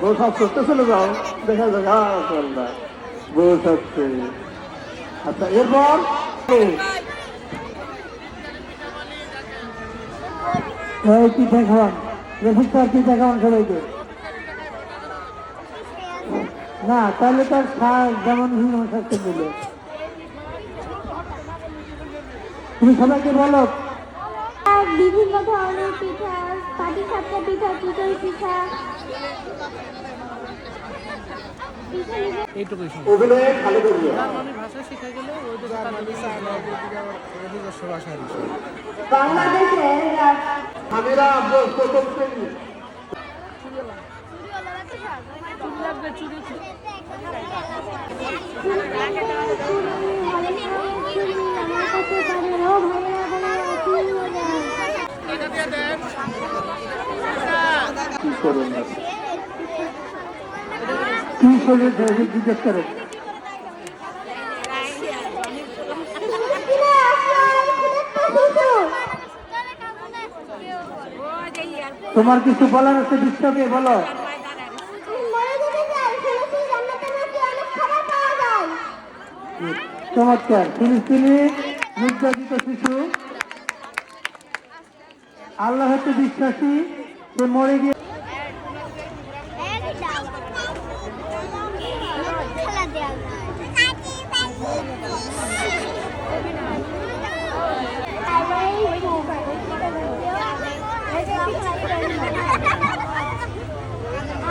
বউ সব করতে চলে যাও দেখা যাক চলবা বউ আচ্ছা এরপর পিঠা খাওয়ান রফিক স্যার পিঠা খাওয়ান সবাইকে না তাহলে তার শাক যেমন শাককে দিল তুমি সবাইকে বলো। বিভিন্ন ধরনের পিঠা পাটি সাপটা পিঠা চিতই পিঠা। করবে কাছে পারে ও ভাইয়া ভাইয়া তুই মজা কি করুন কি করেন তোমার কিছু বলার আছে বিশ্বকে বলো। চমৎকার। ফিলিস্তিনি নির্যাতিত শিশু। আল্লাহ হচ্ছে বিশ্বাসী, সে মরে গিয়ে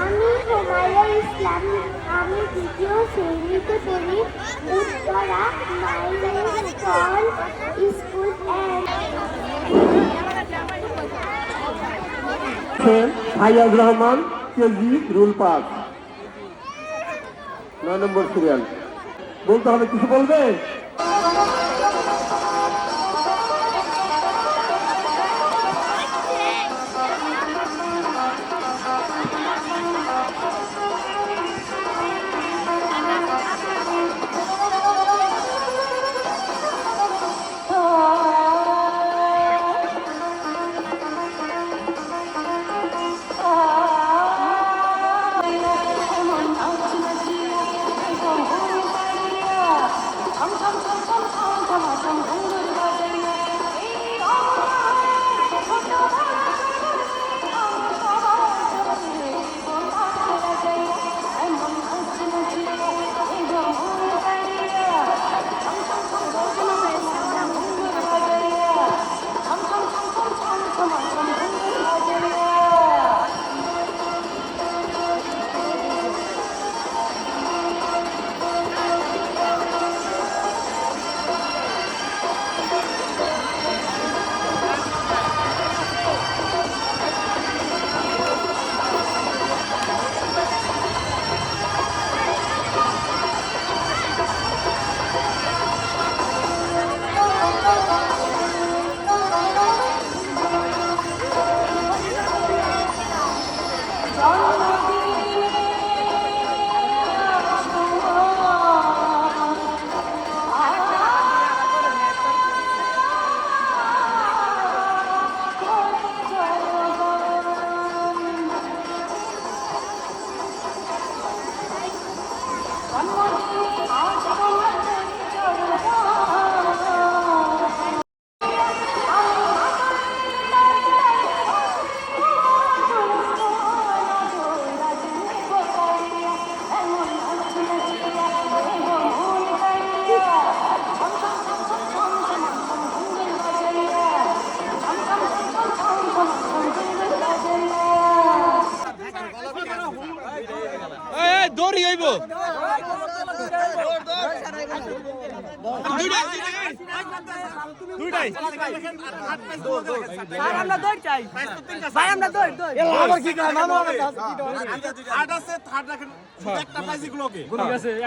আমি হুমায়ুন ইসলাম, আমি দ্বিতীয় শ্রেণীতে পড়ি। Uttara milestone school Faiyaz Rahman KG roll pass নয় নম্বর সিরিয়াল বলতে হবে, কিছু বলবে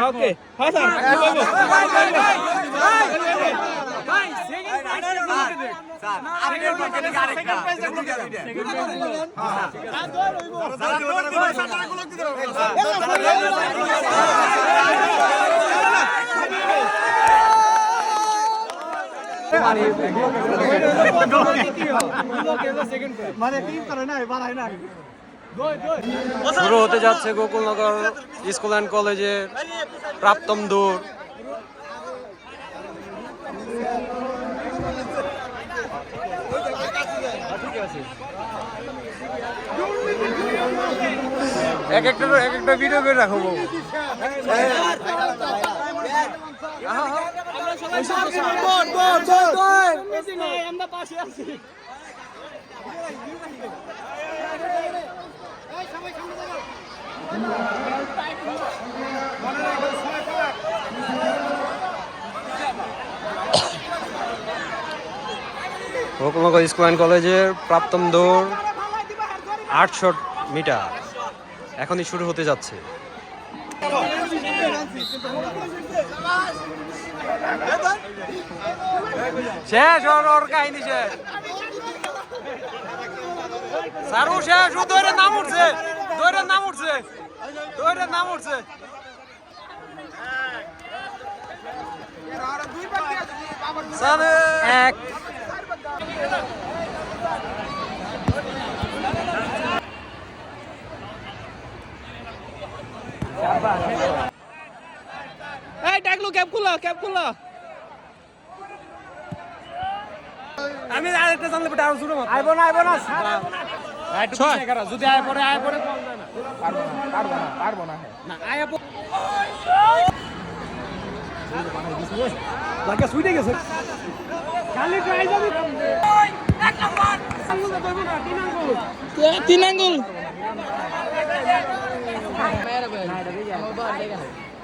ওকে হ্যাঁ স্যার শুরু হতে যাচ্ছে গোকুলনগর স্কুল অ্যান্ড কলেজে প্রাপ্তম দূর এক একটা এক একটা ভিডিও করে রাখো স্কুল অ্যান্ড কলেজের প্রাপ্তম দৌড় আটশো মিটার। এখনই শুরু হতে যাচ্ছে। শেষ ওর ওর কাহিনী শেষ। সারু, শেষ। ও দৌড়ের নাম উঠছে। দৌড়ের নাম উঠছে। দৌড়ের নাম উঠছে। এক। এই ডাকলো ক্যাব খুলো ক্যাব খুলো। আমি আরেকটা জানলে বেটা আরও মারো আইবো না আইবো না খারাপ যদি আয় পরে আয় পরে পারব না পারব না পারব না। না আয় লাগা সুইটে গেছে। খালি ট্রাই যাবি তিন আঙ্গুল।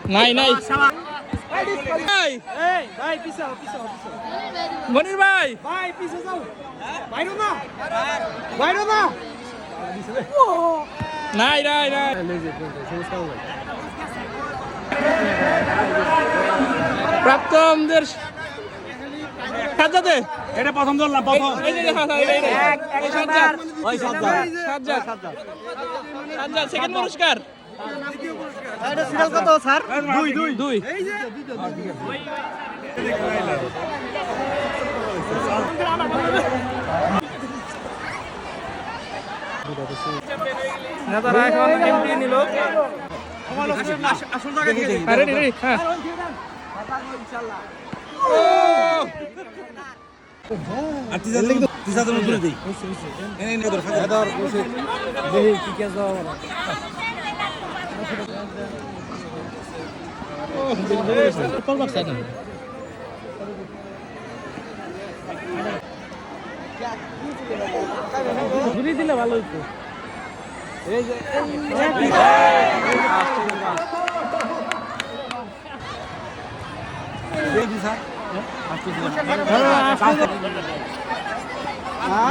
নাই নাই মনির ভাই ভাই পিছে যাও বাইরো না বাইরো না নাই নাই নাই প্রাপ্তমদের সাজ্জাদে এটা প্রথম ধরলাম প্রথম সাজ্জাদ সাজ্জাদ সাজ্জাদ সেকেন্ড পুরস্কার কত স্যার? দুই দুই। দুই। নেতারা এখন নিল। হ্যাঁ, ready, ready, হ্যাঁ। ঘুরিয়ে দিলে ভালো হতো হ্যাঁ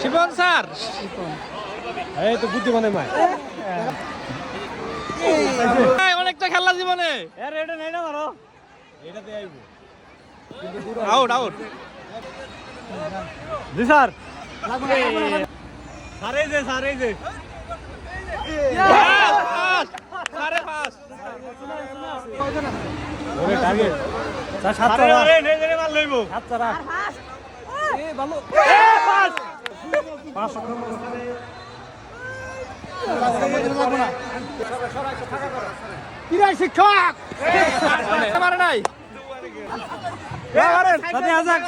শিবন স্যার। এই তো বুদ্ধিমানের মায় এই, অনেকটা খেলা জীবনে। এর এটা নেই না মারো এটাতে আইব আউট আউট। জি স্যার। এই যে এই যে। সাড়ে পাঁচ ওরে টার্গেট স্যার সাতটা আরে নেই নেই মার লইব সাতটা রাখ। এ ভালো। এ শিক্ষক? নাই। সাথে হাজার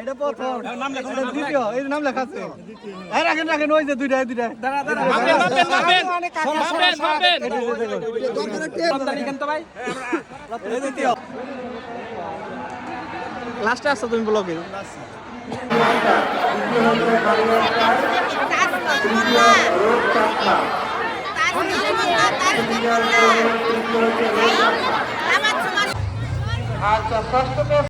এটা প্রথম এটা দ্বিতীয় এই নাম লেখা আছে। এই রাখেন রাখেন ওই যে দুইটা দুইটা। দাঁড়া দাঁড়া। মাপেন মাপেন মাপেন। মাপেন রপ্তানি তো ভাই। দ্বিতীয় লাস্টে আসছো তুমি ব্লগে।